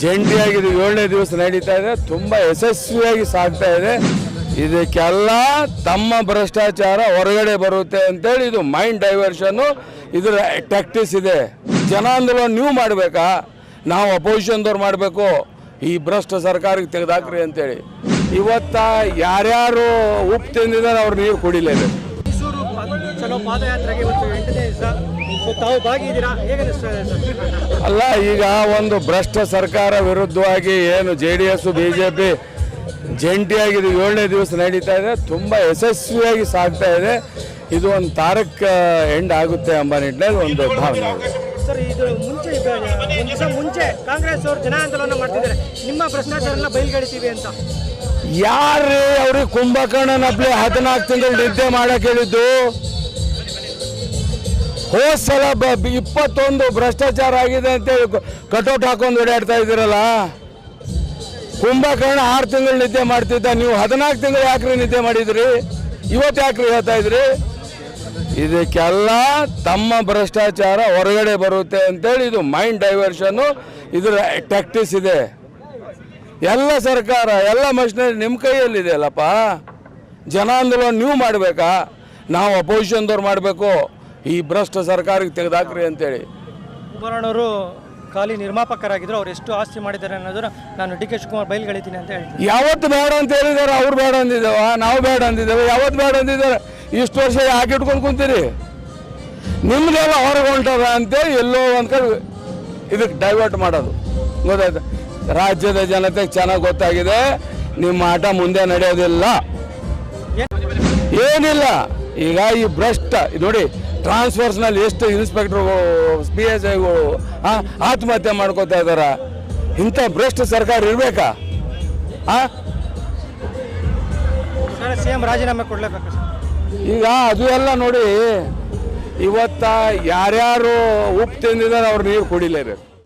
ಜಂಟಿಯಾಗಿ ಇದು ಏಳನೇ ದಿವಸ ನಡೀತಾ ಇದೆ, ತುಂಬ ಯಶಸ್ವಿಯಾಗಿ ಸಾಗ್ತಾ ಇದೆ. ಇದಕ್ಕೆಲ್ಲ ತಮ್ಮ ಭ್ರಷ್ಟಾಚಾರ ಹೊರಗಡೆ ಬರುತ್ತೆ ಅಂತೇಳಿ ಇದು ಮೈಂಡ್ ಡೈವರ್ಷನ್ನು ಇದರ ಟ್ಯಾಕ್ಟಿಸ್ ಇದೆ. ಜನಾಂದೋಲನ ನೀವು ಮಾಡಬೇಕಾ? ನಾವು ಅಪೋಸಿಷನ್ದವ್ರು ಮಾಡಬೇಕು. ಈ ಭ್ರಷ್ಟ ಸರ್ಕಾರಕ್ಕೆ ತೆಗೆದಾಕ್ರಿ ಅಂತೇಳಿ. ಇವತ್ತ ಯಾರ್ಯಾರು ಉಪ್ಪು ತಿಂದಿದ್ದಾರೆ, ಅವ್ರು ನೀರು ಕುಡಿಲೇಬೇಕು. ತಾವು ಭಾಗಿದ್ದೀರಾ? ಹೇಗೆ ಅನಿಸ್ತಾ ಇದೆ ಸರ್? ಅಲ್ಲ ಈಗ ಒಂದು ಭ್ರಷ್ಟ ಸರ್ಕಾರ ವಿರುದ್ಧವಾಗಿ ಏನು J D S B J P ಜಂಟಿಯಾಗಿ ಇದು ಏಳನೇ ದಿವಸ ನಡೀತಾ ಇದೆ. ತುಂಬ ಯಶಸ್ವಿಯಾಗಿ ಸಾಗ್ತಾ ಇದೆ. ಇದು ಒಂದು ತಾರಕ್ ಎಂಡ್ ಆಗುತ್ತೆ ಎಂಬ ನಿಟ್ಟಿನಲ್ಲಿ ಒಂದು ಭಾವನೆ. ಇದೆ ಸರ್ ಇದು ಮುಂಚೆ ಒಂದು ದಿವಸ ಮುಂಚೆ ಕಾಂಗ್ರೆಸ್ ಅವರು ಜನ ಆಂದೋಲನ ಮಾಡ್ತಿದ್ದಾರೆ. ನಿಮ್ಮ ಭ್ರಷ್ಟಾಚಾರನ ಬಯಲ್ಗೆಳಿತೀವಿ ಅಂತ. ಯಾರು ಅವ್ರಿಗೆ ಕುಂಭಕರ್ಣನಪ್ಲೆ ಹದಿನಾಲ್ಕು ತಿಂಗಳು ನಿದ್ದೆ ಮಾಡಕ್ಕೆ ಹೇಳಿದ್ದು ಹೋದ್ ಸಲ ಬ- ಇಪ್ಪತ್ತೊಂದು ಭ್ರಷ್ಟಾಚಾರ ಆಗಿದೆ ಅಂತ ಕಟೌಟ್ ಹಾಕೊಂಡು ಓಡಾಡ್ತಾ ಇದ್ದೀರಲ್ಲ? ಕುಂಭಕರ್ಣ ಆರು ತಿಂಗಳು ನಿದ್ದೆ ಮಾಡ್ತಿದ್ದ. ನೀವು ಹದಿನಾಲ್ಕು ತಿಂಗಳು ಯಾಕ್ರಿ ನಿದ್ದೆ ಮಾಡಿದ್ರಿ? ಇವತ್ತು ಯಾಕ್ರಿ ಹೇಳ್ತಾ ಇದ್ರಿ? ಇದಕ್ಕೆಲ್ಲ ತಮ್ಮ ಭ್ರಷ್ಟಾಚಾರ ಹೊರಗಡೆ ಬರುತ್ತೆ ಅಂತೇಳಿ ಇದು ಮೈಂಡ್ ಡೈವರ್ಷನ್ನು ಇದರ ಟ್ಯಾಕ್ಟಿಸ್ ಇದೆ. ಎಲ್ಲ ಸರ್ಕಾರ, ಎಲ್ಲ ಮಷಿನರಿ ನಿಮ್ಮ ಕೈಯಲ್ಲಿದೆ ಅಲ್ಲಪ್ಪ ಜನಾಂದೋಲನ ನೀವು ಮಾಡಬೇಕಾ? ನಾವು ಅಪೋಸಿಷನ್ದವ್ರು ಮಾಡಬೇಕು. ಈ ಭ್ರಷ್ಟ ಸರ್ಕಾರಕ್ಕೆ ತೆಗೆದಾಕ್ರಿ ಅಂತೇಳಿ. ಕುಮಾರಣ್ಣವರು ಖಾಲಿ ನಿರ್ಮಾಪಕರಾಗಿದ್ರು ಅವ್ರು ಎಷ್ಟು ಆಸ್ತಿ ಮಾಡಿದ್ದಾರೆ ಅನ್ನೋದನ್ನ ನಾನು ಡಿ ಕೆ ಶಿವಕುಮಾರ್ ಬಯಲ್ಗೆಳಿತೀನಿ ಅಂತ ಹೇಳ್ತೀನಿ. ಯಾವತ್ತು ಬೇಡ ಅಂತ ಹೇಳಿದಾರೆ ಅವ್ರು ಬೇಡ ಅಂದಿದ್ದೇವ ನಾವು ಬೇಡ ಅಂದಿದ್ದೇವೆ ಯಾವತ್ತು ಬೇಡ ಅಂದಿದ್ದಾರೆ ಇಷ್ಟು ವರ್ಷ ಯಾಕೆ ಇಟ್ಕೊಂಡು ಕುಂತೀರಿ? ನಿಮ್ದೆಲ್ಲ ಹೊರಗೆ ಹೊಂಟದ ಅಂತೇಳಿ ಎಲ್ಲೋ ಒಂದು ಕಡೆ ಇದಕ್ಕೆ ಡೈವರ್ಟ್ ಮಾಡೋದು. ಗೊತ್ತಾಯ್ತು? ರಾಜ್ಯದ ಜನತೆಗೆ ಚೆನ್ನಾಗಿ ಗೊತ್ತಾಗಿದೆ ನಿಮ್ಮ ಆಟ ಮುಂದೆ ನಡೆಯೋದಿಲ್ಲ. ಏನಿಲ್ಲ. ಈಗ ಈ ಭ್ರಷ್ಟ ನೋಡಿ ಟ್ರಾನ್ಸ್ಫರ್ಸ್ನಲ್ಲಿ ಎಷ್ಟು ಇನ್ಸ್ಪೆಕ್ಟ್ರು ಪಿ ಎಸ್ ಐಗಳು ಆತ್ಮಹತ್ಯೆ ಮಾಡ್ಕೋತಾ ಇದಾರ. ಇಂಥ ಭ್ರಷ್ಟ ಸರ್ಕಾರ ಇರಬೇಕಾ? ಆ? ನಾಳೆ ಸಿ ಎಂ ರಾಜೀನಾಮೆ ಕೊಡ್ಲೇಬೇಕು ಈಗ ಅದು ಎಲ್ಲ ನೋಡಿ ಇವತ್ತ ಯಾರ್ಯಾರು ಉಪ್ಪು ತಿಂದಿದ್ದಾರೆ ಅವ್ರು ನೀರು ಕುಡಿಲೇಬೇಕು.